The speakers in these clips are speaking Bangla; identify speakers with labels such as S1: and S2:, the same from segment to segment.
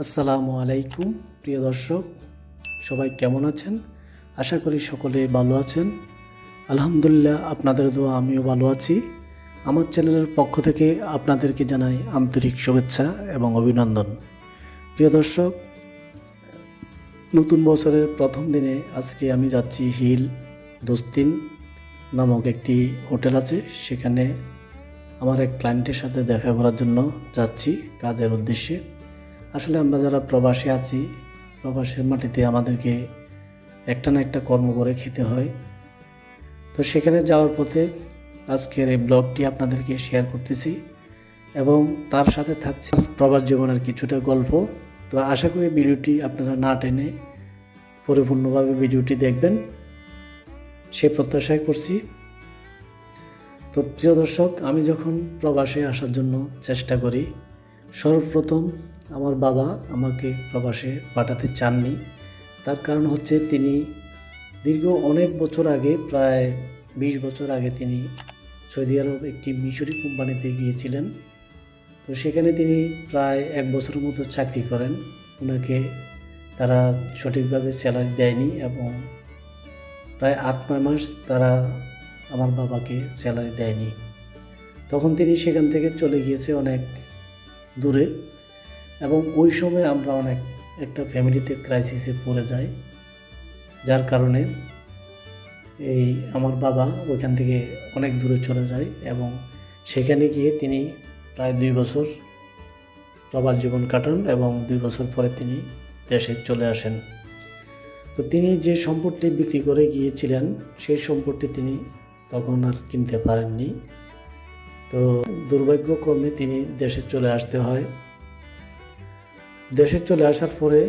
S1: আসসালামু আলাইকুম, প্রিয় দর্শক। সবাই কেমন আছেন? আশা করি সকলে ভালো আছেন। আলহামদুলিল্লাহ, আপনাদের দোয়া আমিও ভালো আছি। আমার চ্যানেলের পক্ষ থেকে আপনাদেরকে জানাই আন্তরিক শুভেচ্ছা এবং অভিনন্দন। প্রিয় দর্শক, নতুন বছরের প্রথম দিনে আজকে আমি যাচ্ছি হিল দোস্তিন নামক একটি হোটেল আছে। সেখানে আমার এক ক্লায়েন্টের সাথে দেখা করার জন্য যাচ্ছি। কাজের উদ্দেশ্যে আসলে আমরা যারা প্রবাসে আছি, প্রবাসের মাটিতে আমাদেরকে একটা না একটা কর্ম করে খেতে হয়। তো সেখানে যাওয়ার পথে আজকের এই ব্লগটি আপনাদেরকে শেয়ার করতেছি এবং তার সাথে থাকছে প্রবাস জীবনের কিছুটা গল্প। তো আশা করি ভিডিওটি আপনারা না টেনে পরিপূর্ণভাবে ভিডিওটি দেখবেন। সে প্রত্যাশাই করছি। তো প্রিয় দর্শক, আমি যখন প্রবাসে আসার জন্য চেষ্টা করি, সর্বপ্রথম আমার বাবা আমাকে প্রবাসে পাঠাতে চাননি। তার কারণ হচ্ছে তিনি দীর্ঘ অনেক বছর আগে, প্রায় বিশ বছর আগে তিনি সৌদি আরব একটি মিশরি কোম্পানিতে গিয়েছিলেন। তো সেখানে তিনি প্রায় এক বছরের মতো চাকরি করেন। ওনাকে তারা সঠিকভাবে স্যালারি দেয়নি এবং প্রায় আট, নয় মাস তারা আমার বাবাকে স্যালারি দেয়নি। তখন তিনি সেখান থেকে চলে গিয়েছে অনেক দূরে। এবং ওই সময় আমরা অনেক একটা ফ্যামিলিতে ক্রাইসিসে পড়ে যাই, যার কারণে এই আমার বাবা ওইখান থেকে অনেক দূরে চলে যায় এবং সেখানে গিয়ে তিনি প্রায় দুই বছর প্রবাস জীবন কাটান এবং দুই বছর পরে তিনি দেশে চলে আসেন। তো তিনি যে সম্পদটি বিক্রি করে গিয়েছিলেন, সেই সম্পদটি তিনি তখন আর কিনতে পারেননি। তো দুর্ভাগ্যক্রমে তিনি দেশে চলে আসতে হয়। দেশে চলে আসার পরে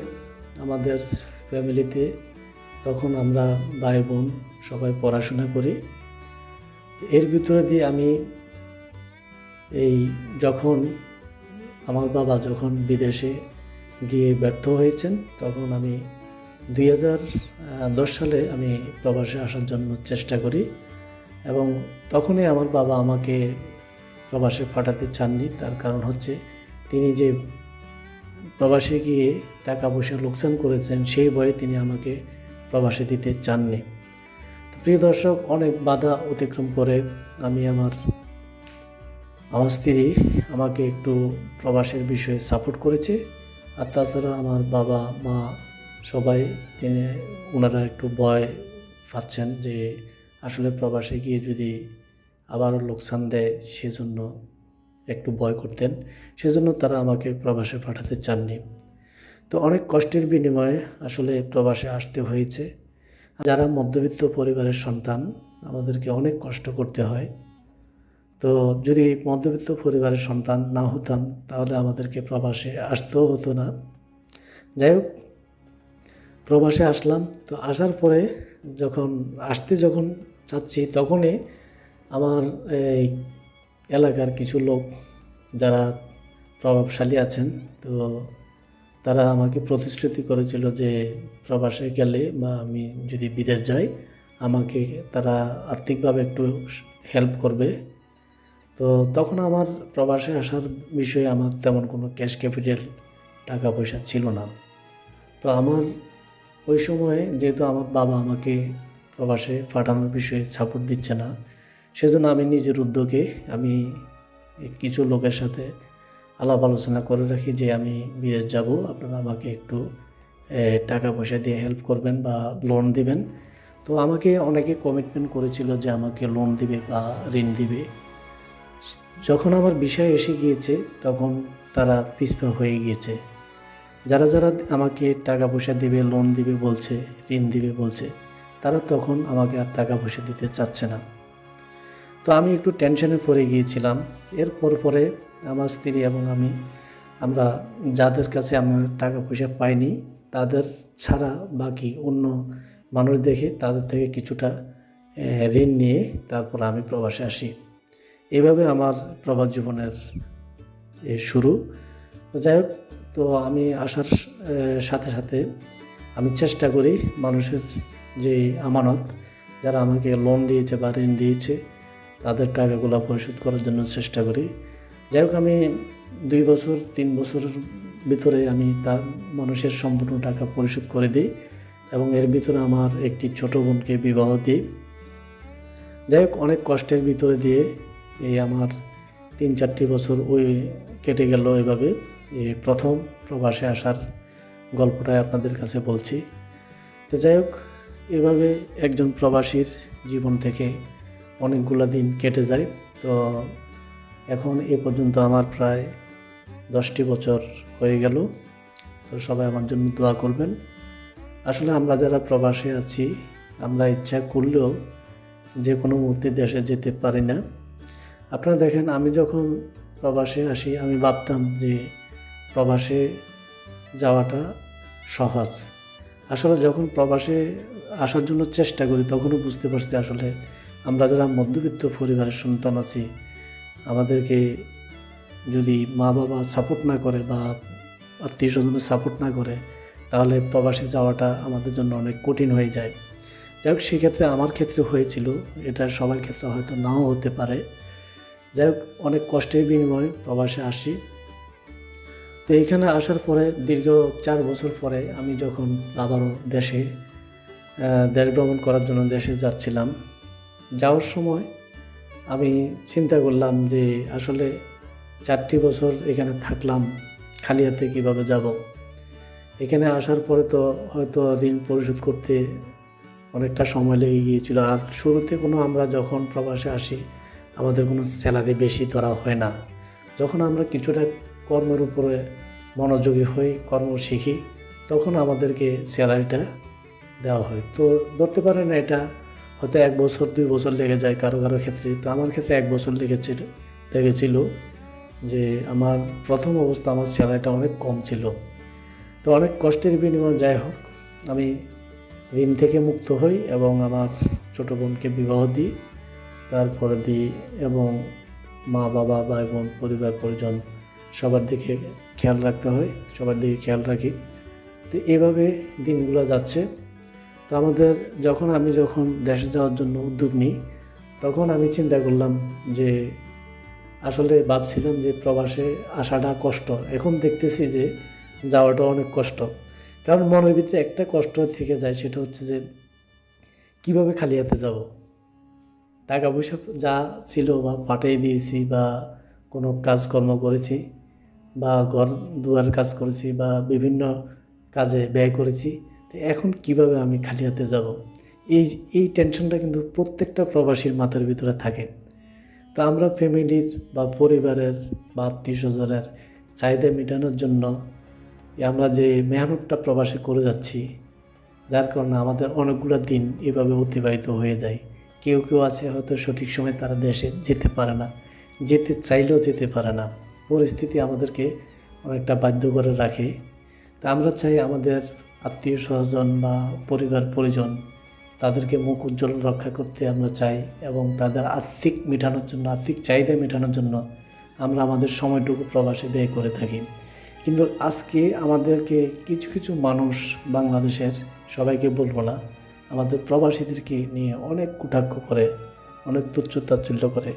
S1: আমাদের ফ্যামিলিতে তখন আমরা ভাই বোন সবাই পড়াশোনা করি। এর ভিতরে দিয়ে আমি এই যখন আমার বাবা যখন বিদেশে গিয়ে ব্যর্থ হয়েছেন, তখন আমি দুই দশ সালে আমি প্রবাসে আসার জন্য চেষ্টা করি এবং তখনই আমার বাবা আমাকে প্রবাসে পাঠাতে চাননি। তার কারণ হচ্ছে তিনি যে প্রবাসে গিয়ে টাকা পয়সা লোকসান করেছেন, সেই ভয়ে তিনি আমাকে প্রবাসে দিতে চাননি। তো প্রিয় দর্শক, অনেক বাধা অতিক্রম করে আমি আমার আমার স্ত্রী আমাকে একটু প্রবাসের বিষয়ে সাপোর্ট করেছে। আর তাছাড়া আমার বাবা, মা সবাই তিনি ওনারা একটু ভয় পাচ্ছেন যে আসলে প্রবাসে গিয়ে যদি আবারও লোকসান দেয়, সেজন্য একটু ভয় করতেন। সেজন্য তারা আমাকে প্রবাসে পাঠাতে চাননি। তো অনেক কষ্টের বিনিময়ে আসলে প্রবাসে আসতে হয়েছে। যারা মধ্যবিত্ত পরিবারের সন্তান, আমাদেরকে অনেক কষ্ট করতে হয়। তো যদি মধ্যবিত্ত পরিবারের সন্তান না হতাম, তাহলে আমাদেরকে প্রবাসে আসতেও হতো না। যাই হোক, প্রবাসে আসলাম। তো আসার পরে যখন, আসতে যখন চাচ্ছি, তখনই আমার এই এলাকার কিছু লোক যারা প্রভাবশালী আছেন, তো তারা আমাকে প্রতিশ্রুতি করেছিল যে প্রবাসে গেলে বা আমি যদি বিদেশ যাই, আমাকে তারা আর্থিকভাবে একটু হেল্প করবে। তো তখন আমার প্রবাসে আসার বিষয়ে আমার তেমন কোনো ক্যাশ ক্যাপিটাল টাকা পয়সা ছিল না। তো আমার ওই সময়ে যেহেতু আমার বাবা আমাকে প্রবাসে পাঠানোর বিষয়ে সাপোর্ট দিচ্ছে না সেজন্য আমি নিজের উদ্যোগে আমি কিছু লোকের সাথে আলাপ আলোচনা করে রাখি যে আমি বিদেশ যাব, আপনারা আমাকে একটু টাকা পয়সা দিয়ে হেল্প করবেন বা লোন দিবেন। তো আমাকে অনেকে কমিটমেন্ট করেছিল যে আমাকে লোন দিবে বা ঋণ দিবে। যখন আমার বিষয় এসে গিয়েছে, তখন তারা পিছপা হয়ে গিয়েছে। যারা যারা আমাকে টাকা পয়সা দিবে লোন দিবে বলছে, ঋণ দিবে বলছে, তারা তখন আমাকে আর টাকা পয়সা দিতে চাচ্ছে না। তো আমি একটু টেনশনে পড়ে গিয়েছিলাম। এরপর পরে আমার স্ত্রী এবং আমি, আমরা যাদের কাছে আমার টাকা পয়সা পাইনি, তাদের ছাড়া বাকি অন্য মানুষ দেখে তাদের থেকে কিছুটা ঋণ নিয়ে তারপর আমি প্রবাসে আসি। এভাবে আমার প্রবাস জীবনের শুরু। যাই হোক, তো আমি আসার সাথে সাথে আমি চেষ্টা করি মানুষের যে আমানত, যারা আমাকে লোন দিয়েছে বা ঋণ দিয়েছে তাদের টাকাগুলো পরিশোধ করার জন্য চেষ্টা করি। যাই হোক, আমি দুই বছর, তিন বছরের ভিতরে আমি তার মানুষের সম্পূর্ণ টাকা পরিশোধ করে দিই এবং এর ভিতরে আমার একটি ছোট বোনকে বিবাহ দিই। যাই হোক, অনেক কষ্টের ভিতরে দিয়ে এই আমার তিন চারটি বছর ওই কেটে গেল এভাবে। এই প্রথম প্রবাসে আসার গল্পটাই আপনাদের কাছে বলছি। তো যাই হোক, এভাবে একজন প্রবাসীর জীবন থেকে অনেকগুলো দিন কেটে যায়। তো এখন এ পর্যন্ত আমার প্রায় দশটি বছর হয়ে গেল। তো সবাই আমার জন্য দোয়া করবেন। আসলে আমরা যারা প্রবাসে আছি, আমরা ইচ্ছা করলেও যে কোনো মুহূর্তে দেশে যেতে পারি না। আপনারা দেখেন, আমি যখন প্রবাসে আসি, আমি ভাবতাম যে প্রবাসে যাওয়াটা সহজ। আসলে যখন প্রবাসে আসার জন্য চেষ্টা করি, তখনও বুঝতে পারছি আসলে আমরা যারা মধ্যবিত্ত পরিবারের সন্তান আছি, আমাদেরকে যদি মা বাবা সাপোর্ট না করে বা আত্মীয় স্বজনের সাপোর্ট না করে, তাহলে প্রবাসে যাওয়াটা আমাদের জন্য অনেক কঠিন হয়ে যায়। যাই হোক, সেক্ষেত্রে আমার ক্ষেত্রে হয়েছিল, এটা সবার ক্ষেত্রে হয়তো নাও হতে পারে। যাই হোক, অনেক কষ্টের বিনিময়ে প্রবাসে আসি। তো এইখানে আসার পরে, দীর্ঘ চার বছর পরে আমি যখন আবারও দেশে দেশ ভ্রমণ করার জন্য দেশে যাচ্ছিলাম যাওয়ার সময় আমি চিন্তা করলাম যে আসলে চারটি বছর এখানে থাকলাম খালি হাতে কীভাবে যাব? এখানে আসার পরে তো হয়তো ঋণ পরিশোধ করতে অনেকটা সময় লেগে গিয়েছিল। আর শুরুতে কোনো আমরা যখন প্রবাসে আসি, আমাদের কোনো স্যালারি বেশি ধরা হয় না। যখন আমরা কিছুটা কর্মের উপরে মনোযোগী হই, কর্ম শিখি, তখন আমাদেরকে স্যালারিটা দেওয়া হয়। তো ধরতে পারেন এটা হয়তো এক বছর, দুই বছর লেগে যায় কারও কারও ক্ষেত্রে। তো আমার ক্ষেত্রে এক বছর লেগেছিল লেগেছিল যে আমার প্রথম অবস্থা আমার স্যালারিটা অনেক কম ছিল। তো অনেক কষ্টের বিনিময়ে যাই হোক, আমি ঋণ থেকে মুক্ত হই এবং আমার ছোট বোনকে বিবাহ দিই, তারপরে দিই এবং মা, বাবা, ভাই, বোন, পরিবার, পরিজন সবার দিকে খেয়াল রাখতে হয়, সবার দিকে খেয়াল রাখি। তো এভাবে দিনগুলো যাচ্ছে। তো আমাদের যখন আমি যখন দেশে যাওয়ার জন্য উদ্যোগ নিই, তখন আমি চিন্তা করলাম যে আসলে ভাবছিলাম যে প্রবাসে আসাটা কষ্ট। এখন দেখতেছি যে যাওয়াটা অনেক কষ্ট। কারণ মনের ভিতরে একটা কষ্ট থেকে যায়, সেটা হচ্ছে যে কীভাবে খালি হাতে যাব? টাকা পয়সা যা ছিল বা পাঠিয়ে দিয়েছি বা কোনো কাজকর্ম করেছি বা ঘর দুয়ার কাজ করেছি বা বিভিন্ন কাজে ব্যয় করেছি তো এখন কীভাবে আমি খালি হাতে যাব? এই এই টেনশনটা কিন্তু প্রত্যেকটা প্রবাসীর মাথার ভিতরে থাকে। তো আমরা ফ্যামিলির বা পরিবারের বা আত্মীয় স্বজনের চাহিদা মেটানোর জন্য আমরা যে মেহনতটা প্রবাসে করে যাচ্ছি, যার কারণে আমাদের অনেকগুলো দিন এভাবে অতিবাহিত হয়ে যায়। কেউ কেউ আছে হয়তো সঠিক সময় তারা দেশে যেতে পারে না, যেতে চাইলেও যেতে পারে না। পরিস্থিতি আমাদেরকে অনেকটা বাধ্য করে রাখে। তা আমরা চাই আমাদের আত্মীয় স্বজন বা পরিবার পরিজন তাদেরকে মুখ উজ্জ্বল রক্ষা করতে আমরা চাই এবং তাদের আর্থিক মেটানোর জন্য আর্থিক চাহিদা মেটানোর জন্য আমরা আমাদের সময়টুকু প্রবাসে ব্যয় করে থাকি। কিন্তু আজকে আমাদেরকে কিছু কিছু মানুষ বাংলাদেশের, সবাইকে বলব না, আমাদের প্রবাসীদেরকে নিয়ে অনেক কুটাক্ষ করে, অনেক তুচ্ছ তাচ্ছিল্য করে।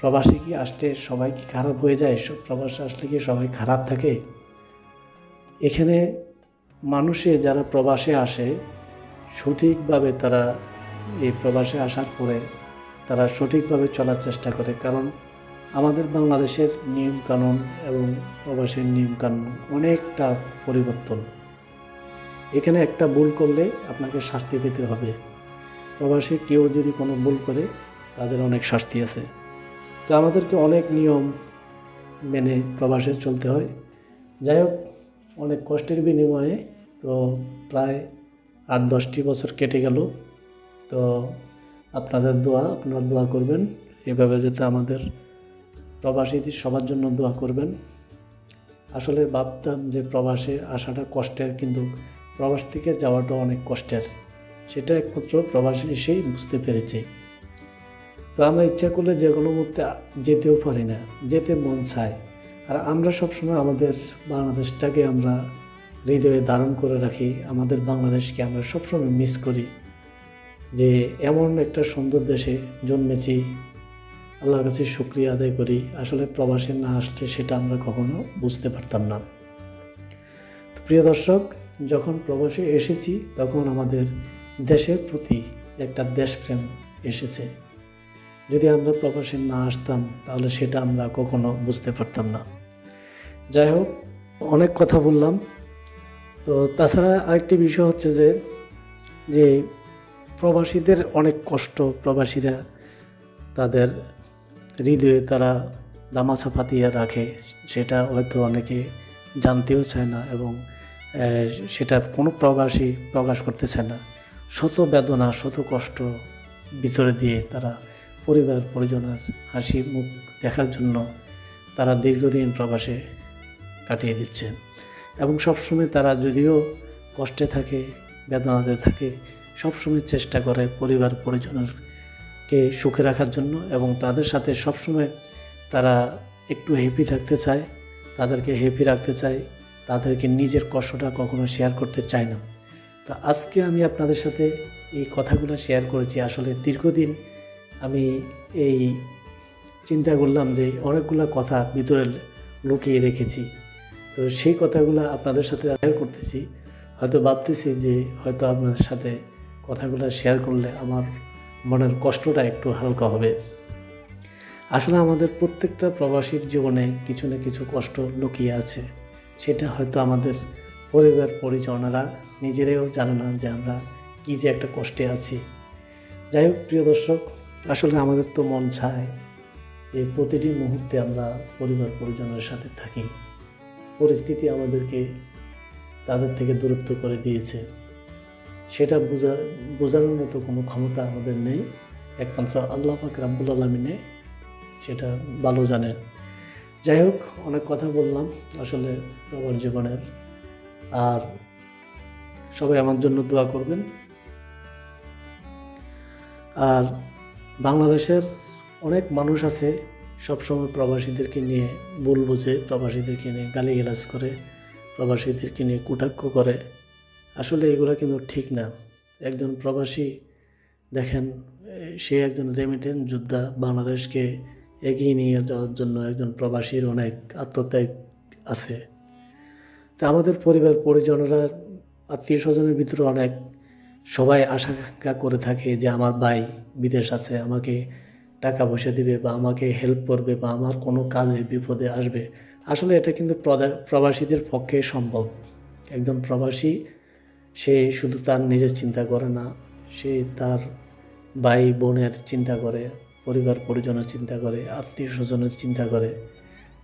S1: প্রবাসী কি আসলে সবাই কি খারাপ হয়ে যায়? সব প্রবাসে আসলে কি সবাই খারাপ থাকে? এখানে মানুষে যারা প্রবাসে আসে, সঠিকভাবে তারা এই প্রবাসে আসার পরে তারা সঠিকভাবে চলার চেষ্টা করে। কারণ আমাদের বাংলাদেশের নিয়মকানুন এবং প্রবাসের নিয়মকানুন অনেকটা পরিবর্তন। এখানে একটা ভুল করলে আপনাকে শাস্তি পেতে হবে। প্রবাসে কেউ যদি কোনো ভুল করে, তাদের অনেক শাস্তি আছে। তো আমাদেরকে অনেক নিয়ম মেনে প্রবাসে চলতে হয়। যাই হোক অনেক কষ্টের বিনিময়ে তো প্রায় আট দশটি বছর কেটে গেল। তো আপনাদের দোয়া, আপনারা দোয়া করবেন। এভাবে যাতে আমাদের প্রবাসীদের সবার জন্য দোয়া করবেন। আসলে ভাবতাম যে প্রবাসে আসাটা কষ্টের, কিন্তু প্রবাস থেকে যাওয়াটা অনেক কষ্টের। সেটা একমাত্র প্রবাসী এসেই বুঝতে পেরেছি। তো আমরা ইচ্ছা করলে যে কোনো মুহূর্তে যেতেও পারি না, যেতে মন চায়। আর আমরা সবসময় আমাদের বাংলাদেশটাকে আমরা হৃদয়ে ধারণ করে রাখি, আমাদের বাংলাদেশকে আমরা সবসময় মিস করি। যে এমন একটা সুন্দর দেশে জন্মেছি, আল্লাহর কাছে শুক্রিয়া আদায় করি, আসলে প্রবাসে না আসলে সেটা আমরা কখনো বুঝতে পারতাম না। প্রিয় দর্শক, যখন প্রবাসে এসেছি, তখন আমাদের দেশের প্রতি একটা দেশপ্রেম এসেছে। যদি আমরা প্রবাসে না আসতাম, তাহলে সেটা আমরা কখনো বুঝতে পারতাম না। যাই হোক, অনেক কথা বললাম। তো তাছাড়া আরেকটি বিষয় হচ্ছে যে যে প্রবাসীদের অনেক কষ্ট, প্রবাসীরা তাদের হৃদয়ে তারা দামাচা পাতিয়ে রাখে, সেটা হয়তো অনেকে জানতেও চায় না এবং সেটা কোনো প্রবাসী প্রকাশ করতে চায় না। শত বেদনা, শত কষ্ট ভিতরে দিয়ে তারা পরিবার পরিজনের হাসি মুখ দেখার জন্য তারা দীর্ঘদিন প্রবাসে কাটিয়ে দিচ্ছে। এবং সবসময় তারা যদিও কষ্টে থাকে, বেদনাতে থাকে, সবসময় চেষ্টা করে পরিবার পরিজনেরকে সুখে রাখার জন্য এবং তাদের সাথে সবসময় তারা একটু হ্যাপি থাকতে চায়, তাদেরকে হ্যাপি রাখতে চায়, তাদেরকে নিজের কষ্টটা কখনো শেয়ার করতে চায় না। তো আজকে আমি আপনাদের সাথে এই কথাগুলো শেয়ার করেছি। আসলে দীর্ঘদিন আমি এই চিন্তা করলাম যে অনেকগুলো কথা ভিতরে লুকিয়ে রেখেছি। তো সেই কথাগুলো আপনাদের সাথে শেয়ার করতেছি। হয়তো ভাবতেছি যে হয়তো আপনাদের সাথে কথাগুলো শেয়ার করলে আমার মনের কষ্টটা একটু হালকা হবে। আসলে আমাদের প্রত্যেকটা প্রবাসীর জীবনে কিছু না কিছু কষ্ট লুকিয়ে আছে। সেটা হয়তো আমাদের পরিবার পরিজনেরা নিজেরাও জানে না যে আমরা কী যে একটা কষ্টে আছি। যাই হোক, প্রিয় দর্শক আসলে আমাদের তো মন চায় যে প্রতিটি মুহূর্তে আমরা পরিবার পরিজনের সাথে থাকি। পরিস্থিতি আমাদেরকে তাদের থেকে দূরত্ব করে দিয়েছে। সেটা বোঝা, বোঝানোর মতো কোনো ক্ষমতা আমাদের নেই। একমাত্র আল্লাহ পাক রাব্বুল আলমিনে সেটা ভালো জানেন। যাই হোক, অনেক কথা বললাম। আসলে প্রবার জীবনের আর সবাই আমার জন্য দোয়া করবেন। আর বাংলাদেশের অনেক মানুষ আছে সবসময় প্রবাসীদেরকে নিয়ে ভুল বুঝে প্রবাসীদেরকে নিয়ে গালিগালাজ করে, প্রবাসীদেরকে নিয়ে কুটাক্ষ করে। আসলে এগুলো কিন্তু ঠিক না। একজন প্রবাসী, দেখেন, সে একজন রেমিটেন্স যোদ্ধা বাংলাদেশকে এগিয়ে নিয়ে যাওয়ার জন্য একজন প্রবাসীর অনেক আত্মত্যাগ আছে। তা আমাদের পরিবার পরিজনেরা, আত্মীয় স্বজনের ভিতরে অনেক সবাই আশা করে থাকে যে আমার ভাই বিদেশ আছে, আমাকে টাকা পয়সা দিবে বা আমাকে হেল্প করবে বা আমার কোনো কাজে বিপদে আসবে। আসলে এটা কিন্তু প্রবাসীদের পক্ষে সম্ভব। একজন প্রবাসী, সে শুধু তার নিজের চিন্তা করে না, সে তার ভাই বোনের চিন্তা করে, পরিবার পরিজনের চিন্তা করে, আত্মীয় স্বজনের চিন্তা করে।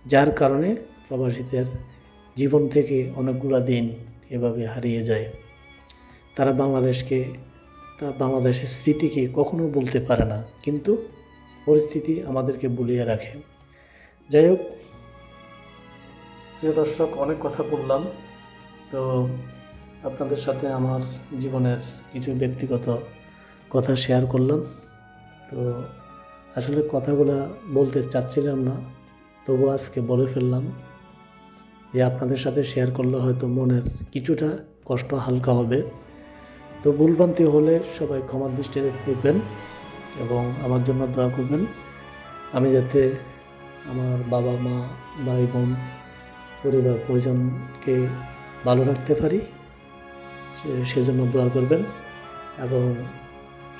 S1: যার কারণে প্রবাসীদের জীবন থেকে অনেকগুলো দিন এভাবে হারিয়ে যায়। তারা বাংলাদেশকে তা বাংলাদেশের স্মৃতিকে কখনো বলতে পারে না। কিন্তু পরিস্থিতি আমাদেরকে বুলিয়ে রাখে। যাই হোক, প্রিয় দর্শক, অনেক কথা বললাম। তো আপনাদের সাথে আমার জীবনের কিছু ব্যক্তিগত কথা শেয়ার করলাম। তো আসলে কথাগুলো বলতে চাচ্ছিলাম না, তবু আজকে বলে ফেললাম যে আপনাদের সাথে শেয়ার করলে হয়তো মনের কিছুটা কষ্ট হালকা হবে। তো ভুলভ্রান্তি হলে সবাই ক্ষমার দৃষ্টিতে দেখবেন এবং আমার জন্য দোয়া করবেন। আমি যাতে আমার বাবা, মা, ভাই, বোন, পরিবার, পরিজনকে ভালো রাখতে পারি সেজন্য দোয়া করবেন এবং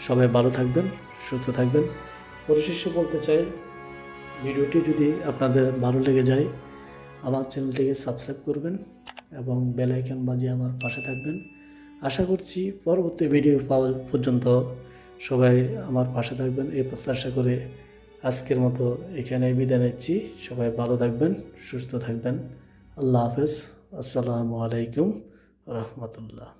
S1: সবাই ভালো থাকবেন, সুস্থ থাকবেন। পরিশেষে বলতে চাই, ভিডিওটি যদি আপনাদের ভালো লেগে যায়, আমার চ্যানেলটিকে সাবস্ক্রাইব করবেন এবং বেল আইকন বাজিয়ে আমার পাশে থাকবেন। আশা করছি পরবর্তী ভিডিও পাওয়া পর্যন্ত সবাই আমার পাশে থাকবেন। এই প্রত্যাশা করে আজকের মতো এখানে বিদায় নিচ্ছি। সবাই ভালো থাকবেন, সুস্থ থাকবেন। আল্লাহ হাফেজ। আসসালামু আলাইকুম রহমতুল্লাহ।